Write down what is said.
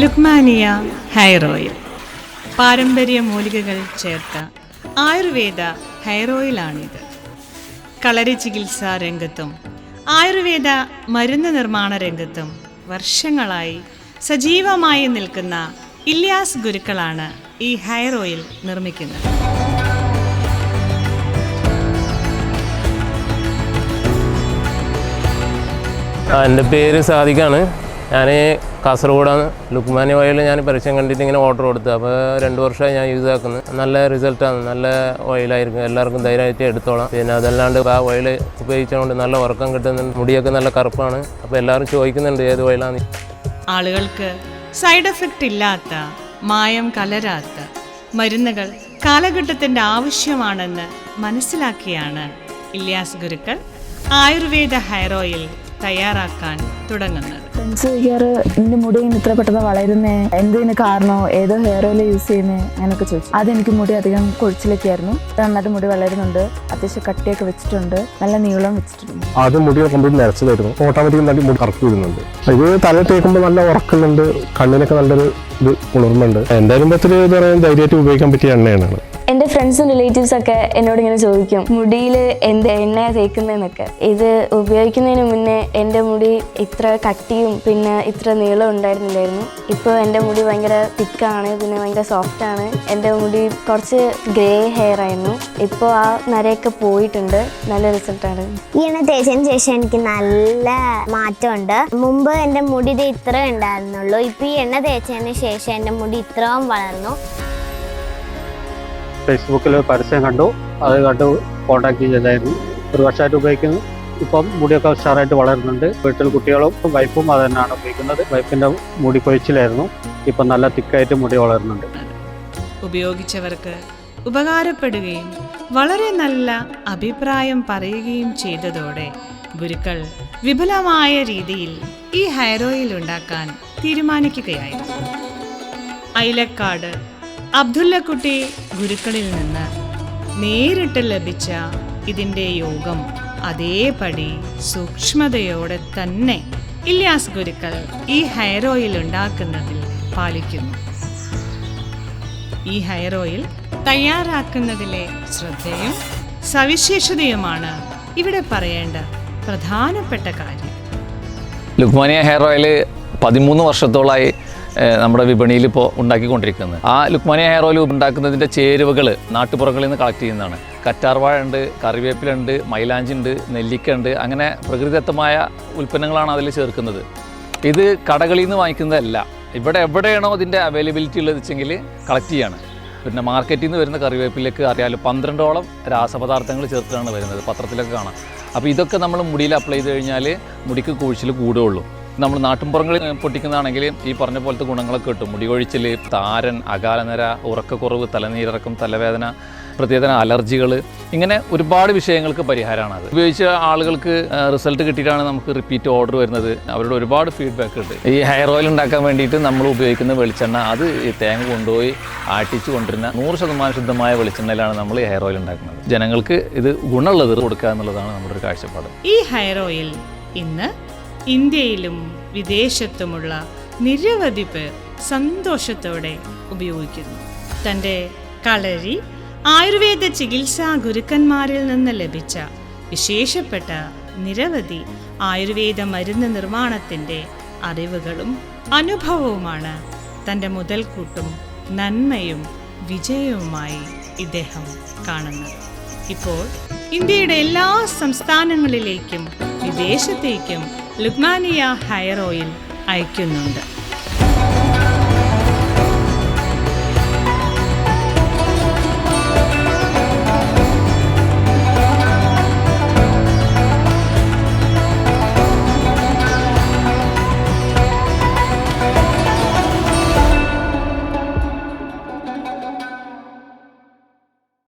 ലുക്മാനിയ hair oil പാരമ്പര്യ മൂലികകൾ ചേർത്ത Ayurveda hair ഓയിലാണിത് കളരി ചികിത്സാ രംഗത്തും ആയുർവേദ മരുന്ന് നിർമ്മാണ രംഗത്തും വർഷങ്ങളായി സജീവമായി നിൽക്കുന്ന ഇല്യാസ് ഗുരുക്കളാണ് ഈ ഹെയർ ഓയിൽ നിർമ്മിക്കുന്നത് എന്റെ പേര് സാദിഖാണ്. ഞാൻ കാസർഗോഡാണ്. ലുക്മാനി ഓയിൽ ഞാൻ പരസ്യം കണ്ടിട്ട് ഇങ്ങനെ ഓർഡർ കൊടുത്തു. അപ്പോൾ രണ്ട് വർഷമായി ഞാൻ യൂസ് ആക്കുന്നത് നല്ല റിസൾട്ടാണ് നല്ല ഓയിലായിരിക്കും എല്ലാവർക്കും ധൈര്യമായിട്ട് എടുത്തോളാം. പിന്നെ അതല്ലാണ്ട് ആ ഓയിൽ ഉപയോഗിച്ചുകൊണ്ട് നല്ല ഉറക്കം കിട്ടുന്നുണ്ട്. മുടിയൊക്കെ നല്ല കറുപ്പാണ്. അപ്പോൾ എല്ലാവരും ചോദിക്കുന്നുണ്ട് ഏത് ഓയിലാണ് ആളുകൾക്ക് സൈഡ് എഫക്റ്റ് ഇല്ലാത്ത മായം കലരാത്ത മരുന്നുകൾ കാലഘട്ടത്തിന്റെ ആവശ്യമാണെന്ന് മനസ്സിലാക്കിയാണ് ഇല്യാസ് ഗുരുക്കൾ ആയുർവേദ ഹെയർ ഓയിൽ തയ്യാറാക്കാൻ തുടങ്ങുന്നത്. ഫ്രണ്ട്സ് ചോദിക്കാറ് നിന്റെ മുടി ഇത്ര പെട്ടെന്ന് വളരുന്നേ? എന്തിന് കാരണോ? ഏതോ ഹെയർ ഓയിൽ യൂസ് ചെയ്യുന്നേ? അങ്ങനെയൊക്കെ ചോദിച്ചു. അത് എനിക്ക് മുടി അധികം കൊഴിച്ചിലൊക്കെ ആയിരുന്നു. നന്നായിട്ട് മുടി വളരുന്നുണ്ട്. അത്യാവശ്യം കട്ടിയൊക്കെ വെച്ചിട്ടുണ്ട്. നല്ല നീളം വെച്ചിട്ടുണ്ട്. മുടി കറക്റ്റ് ഇത് തല തേക്കുമ്പോൾ നല്ല ഉറക്കുന്നുണ്ട് കണ്ണിനൊക്കെ നല്ലൊരു ഇത് ഉണർന്നുണ്ട് എന്തായാലും പത്തൊരു ഉപയോഗിക്കാൻ പറ്റിയ എണ്ണയാണ്. എന്റെ ഫ്രണ്ട്സും റിലേറ്റീവ്സ് ഒക്കെ എന്നോട് ഇങ്ങനെ ചോദിക്കും മുടിയിൽ എന്ത് എണ്ണയാണ് തേക്കുന്നതെന്നൊക്കെ? ഇത് ഉപയോഗിക്കുന്നതിന് മുന്നേ എന്റെ മുടി ഇത്ര കട്ടിയും പിന്നെ ഇത്ര നീളം ഉണ്ടായിരുന്നില്ലായിരുന്നു. ഇപ്പോൾ എന്റെ മുടി ഭയങ്കര തിക്കാണ് പിന്നെ ഭയങ്കര സോഫ്റ്റ് ആണ്. എന്റെ മുടി കുറച്ച് ഗ്രേ ഹെയർ ആയിരുന്നു. ഇപ്പോൾ ആ നരയൊക്കെ പോയിട്ടുണ്ട്. നല്ല റിസൾട്ടാണ് ഈ എണ്ണ തേച്ചതിന് ശേഷം എനിക്ക് നല്ല മാറ്റമുണ്ട്. മുമ്പ് എന്റെ മുടി ഇത് ഇത്ര ഉണ്ടായിരുന്നുള്ളൂ. ഇപ്പോൾ ഈ എണ്ണ തേച്ചതിന് ശേഷം എന്റെ മുടി ഇത്രയും വളർന്നു. ഫേസ്ബുക്കിൽ പരസ്യം കണ്ടു. അത് കണ്ട് കോൺടാക്ട് ചെയ്തായിരുന്നു ഒരു വർഷമായിട്ട് ഉപയോഗിക്കുന്നു. ഇപ്പം മുടിയൊക്കെ ഉഷാറായിട്ട് വളരുന്നുണ്ട്. വീട്ടിൽ കുട്ടികളും വൈഫും അത് തന്നെയാണ് ഉപയോഗിക്കുന്നത്. വൈഫിന്റെ മുടി കൊഴിച്ചിലായിരുന്നു. ഇപ്പം നല്ല തിക്കായിട്ട് മുടി വളരുന്നുണ്ട്. ഉപയോഗിച്ചവർക്ക് ഉപകാരപ്പെടുകയും വളരെ നല്ല അഭിപ്രായം പറയുകയും ചെയ്തതോടെ ഗുരുക്കൾ വിപുലമായ രീതിയിൽ ഈ ഹെയർ ഓയിൽ ഉണ്ടാക്കാൻ തീരുമാനിക്കുകയായിരുന്നു. ഐലക്കാട് അബ്ദുല്ലക്കുട്ടി ഗുരുക്കളിൽ നിന്ന് നേരിട്ട് ലഭിച്ച ഇതിന്റെ യോഗം അതേപടി സൂക്ഷ്മതയോടെ തന്നെ ഇല്യാസ് ഗുരുക്കൾ ഈ ഹെയർ ഓയിൽ ഉണ്ടാക്കുന്നതിൽ പാലിക്കുന്നു. ഈ ഹെയർ ഓയിൽ തയ്യാറാക്കുന്നതിലെ ശ്രദ്ധയും സവിശേഷതയുമാണ് ഇവിടെ പറയേണ്ട പ്രധാനപ്പെട്ട കാര്യം. ലുക്മാനിയ ഹെയർ ഓയിൽ പതിമൂന്ന് വർഷത്തോളമായി നമ്മുടെ വിപണിയിൽ ഇപ്പോൾ ഉണ്ടാക്കിക്കൊണ്ടിരിക്കുന്നത്. ആ ലുക്മാനിയ ഹെയർ ഓയിൽ ഉണ്ടാക്കുന്നതിന്റെ ചേരുവകൾ നാട്ടുപുറങ്ങളിൽ നിന്ന് കളക്ട് ചെയ്യുന്നതാണ്. കറ്റാർവാഴ ഉണ്ട് കറിവേപ്പിലുണ്ട് മൈലാഞ്ചി ഉണ്ട് നെല്ലിക്ക ഉണ്ട് അങ്ങനെ പ്രകൃതിദത്തമായ ഉൽപ്പന്നങ്ങളാണ് അതിൽ ചേർക്കുന്നത്. ഇത് കടകളിൽ നിന്ന് വാങ്ങിക്കുന്നതല്ല ഇവിടെ എവിടെയാണോ ഇതിന്റെ അവൈലബിലിറ്റി ഉള്ളത് വെച്ചെങ്കിൽ കളക്ട് ചെയ്യാണ്. പിന്നെ മാർക്കറ്റിൽ നിന്ന് വരുന്ന കറിവേപ്പിലേക്ക് അറിയാമല്ലോ പന്ത്രണ്ടോളം രാസപദാർത്ഥങ്ങൾ ചേർത്തിട്ടാണ് വരുന്നത് പത്രത്തിലൊക്കെ കാണാം. അപ്പോൾ ഇതൊക്കെ നമ്മൾ മുടിയിൽ അപ്ലൈ ചെയ്ത് കഴിഞ്ഞാൽ മുടിക്ക് കുഴിച്ചിൽ കൂടുകയുള്ളൂ. നമ്മൾ നാട്ടിൻപുറങ്ങളിൽ പൊട്ടിക്കുന്നതാണെങ്കിൽ ഈ പറഞ്ഞ പോലത്തെ ഗുണങ്ങളൊക്കെ കിട്ടും. മുടികൊഴിച്ചിൽ താരൻ അകാലനര ഉറക്കക്കുറവ് തലനീരിറക്കം തലവേദന പ്രത്യേകതരം അലർജികൾ ഇങ്ങനെ ഒരുപാട് വിഷയങ്ങൾക്ക് പരിഹാരമാണ് അത് ഉപയോഗിച്ച ആളുകൾക്ക് റിസൾട്ട് കിട്ടിയിട്ടാണ് നമുക്ക് റിപ്പീറ്റ് ഓർഡർ വരുന്നത്. അവരുടെ ഒരുപാട് ഫീഡ്ബാക്ക് ഉണ്ട്. ഈ ഹെയർ ഓയിൽ ഉണ്ടാക്കാൻ വേണ്ടിയിട്ട് നമ്മൾ ഉപയോഗിക്കുന്ന വെളിച്ചെണ്ണ അത് ഈ തേങ്ങ കൊണ്ടുപോയി ആട്ടിച്ച് കൊണ്ടിരുന്ന നൂറ് ശതമാനം ശുദ്ധമായ വെളിച്ചെണ്ണയിലാണ് നമ്മൾ ഈ ഹെയർ ഓയിൽ ഉണ്ടാക്കുന്നത്. ജനങ്ങൾക്ക് ഇത് ഗുണമുള്ളത് കൊടുക്കുക എന്നുള്ളതാണ് നമ്മുടെ ഒരു കാഴ്ചപ്പാട്. ഈ ഹെയർ ഓയിൽ ഇന്ന് ഇന്ത്യയിലും വിദേശത്തുമുള്ള നിരവധി പേർ സന്തോഷത്തോടെ ഉപയോഗിക്കുന്നു. തന്റെ കളരി ആയുർവേദ ചികിത്സാ ഗുരുക്കന്മാരിൽ നിന്ന് ലഭിച്ച വിശേഷപ്പെട്ട നിരവധി ആയുർവേദ മരുന്ന് നിർമ്മാണത്തിന്റെ അറിവുകളും അനുഭവവുമാണ് തന്റെ മുതൽക്കൂട്ടും നന്മയും വിജയവുമായി ഇദ്ദേഹം കാണുന്നത്. ഇപ്പോൾ ഇന്ത്യയുടെ എല്ലാ സംസ്ഥാനങ്ങളിലേക്കും വിദേശത്തേക്കും ലുക്മാനിയ ഹെയർ ഓയിൽ അയക്കുന്നുണ്ട്